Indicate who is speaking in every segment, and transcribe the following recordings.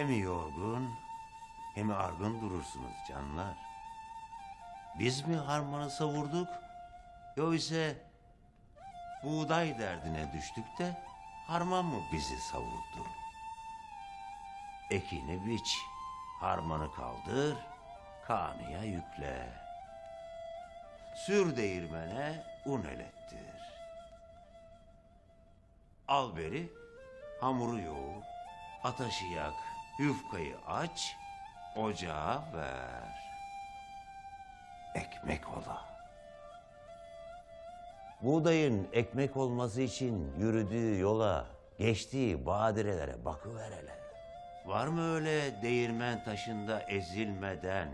Speaker 1: Hem yorgun hem argın durursunuz canlar. Biz mi harmanı savurduk? Yoksa buğday derdine düştük de harman mı bizi savurdu? Ekini biç, harmanı kaldır, kanıya yükle. Sür değirmene un elettir. Al beri, hamuru yoğur, ateşi yak, yufkayı aç, ocağa ver. Ekmek ola. Buğdayın ekmek olması için yürüdüğü yola, geçtiği badirelere bakıver hele. Var mı öyle değirmen taşında ezilmeden,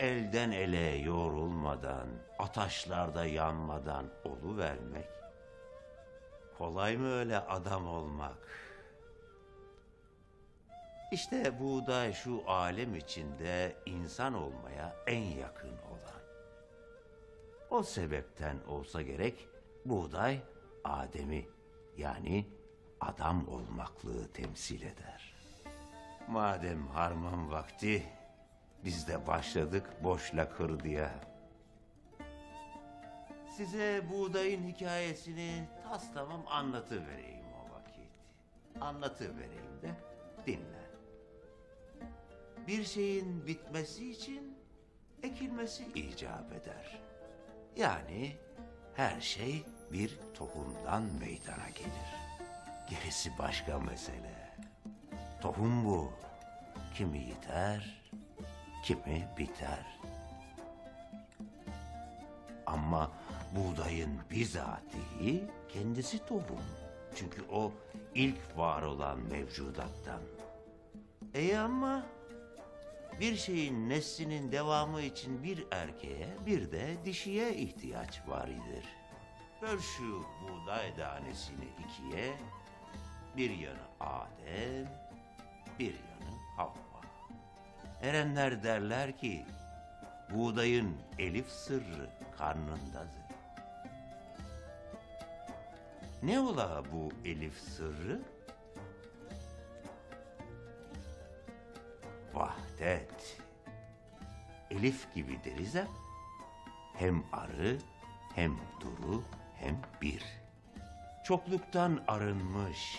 Speaker 1: elden ele yoğrulmadan, ataşlarda yanmadan olu vermek? Kolay mı öyle adam olmak? İşte buğday şu alem içinde insan olmaya en yakın olan. O sebepten olsa gerek buğday Adem'i yani adam olmaklığı temsil eder. Madem harman vakti biz de başladık boşla kırdıya. Size buğdayın hikayesini tas tamam anlatıvereyim o vakit. Anlatıvereyim de dinle. Bir şeyin bitmesi için ekilmesi icap eder. Yani her şey bir tohumdan meydana gelir. Gerisi başka mesele. Tohum bu. Kimi yiter, kimi biter. Ama buğdayın bizatihi kendisi tohum. Çünkü o ilk var olan mevcudattan. E ama bir şeyin neslinin devamı için bir erkeğe bir de dişiye ihtiyaç var idir. Böl şu buğday tanesini ikiye, bir yanı Adem, bir yanı Havva. Erenler derler ki, buğdayın elif sırrı karnındadır. Ne ola bu elif sırrı? Vahdet. Elif gibi deriz. Hem arı, hem duru, hem bir. Çokluktan arınmış.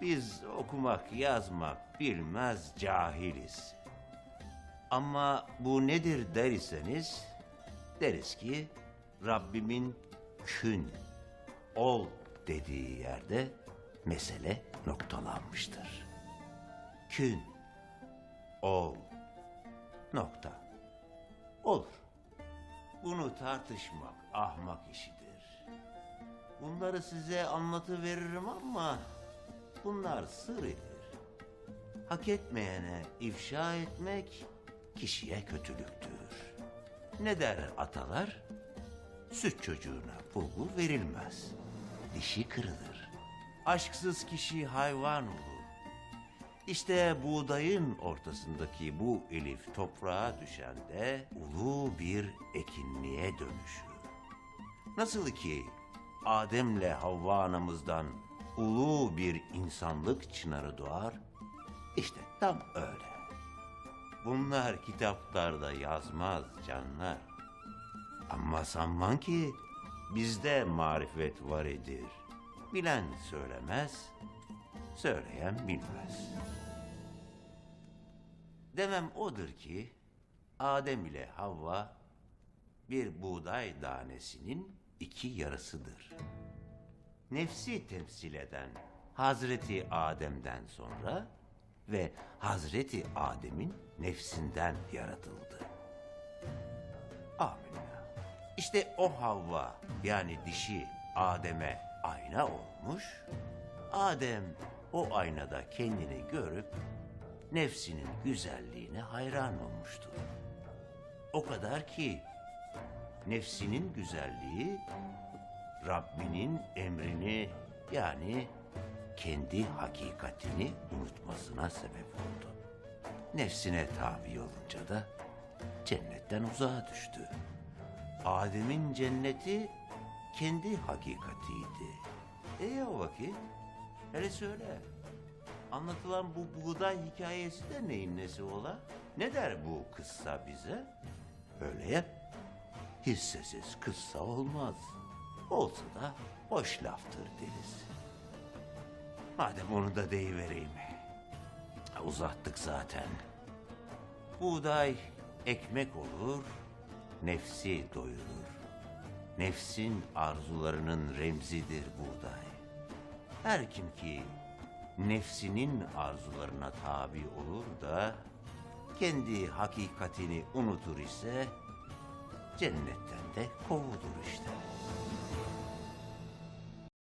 Speaker 1: Biz okumak, yazmak bilmez cahiliz. Ama bu nedir derseniz, deriz ki Rabbimin kün, ol dediği yerde mesele noktalanmıştır. Kün, ol, nokta. Olur. Bunu tartışmak ahmak işidir. Bunları size anlatıveririm ama bunlar sır idir. Hak etmeyene ifşa etmek kişiye kötülüktür. Ne der atalar? Süt çocuğuna bulgur verilmez. Dişi kırılır. Aşksız kişi hayvan olur. İşte buğdayın ortasındaki bu elif toprağa düşende ulu bir ekinliğe dönüşür. Nasıl ki Adem'le Havva anamızdan ulu bir insanlık çınarı doğar, işte tam öyle. Bunlar kitaplarda yazmaz canlar. Ama sanman ki bizde marifet var idir. Bilen söylemez, söyleyen bilmez. Demem odur ki Adem ile Havva bir buğday tanesinin iki yarısıdır. Nefsi temsil eden Hazreti Adem'den sonra ve Hazreti Adem'in nefsinden yaratıldı. Amin. İşte o Havva yani dişi Adem'e ayna olmuş. Adem o aynada kendini görüp nefsinin güzelliğine hayran olmuştur. O kadar ki nefsinin güzelliği Rabbinin emrini yani kendi hakikatini unutmasına sebep oldu. Nefsine tabi olunca da cennetten uzağa düştü. Adem'in cenneti kendi hakikatiydi. E o vakit hele söyle. anlatılan bu buğday hikayesi de neyin nesi ola? Ne der bu kıssa bize? Öyle ya. Hissesiz kıssa olmaz. Olsa da boş laftır deriz. Madem onu da deyivereyim. Uzattık zaten. Buğday ekmek olur, nefsi doyurur. Nefsin arzularının remzidir buğday. Her kim ki nefsinin arzularına tabi olur da kendi hakikatini unutur ise cennetten de kovulur işte.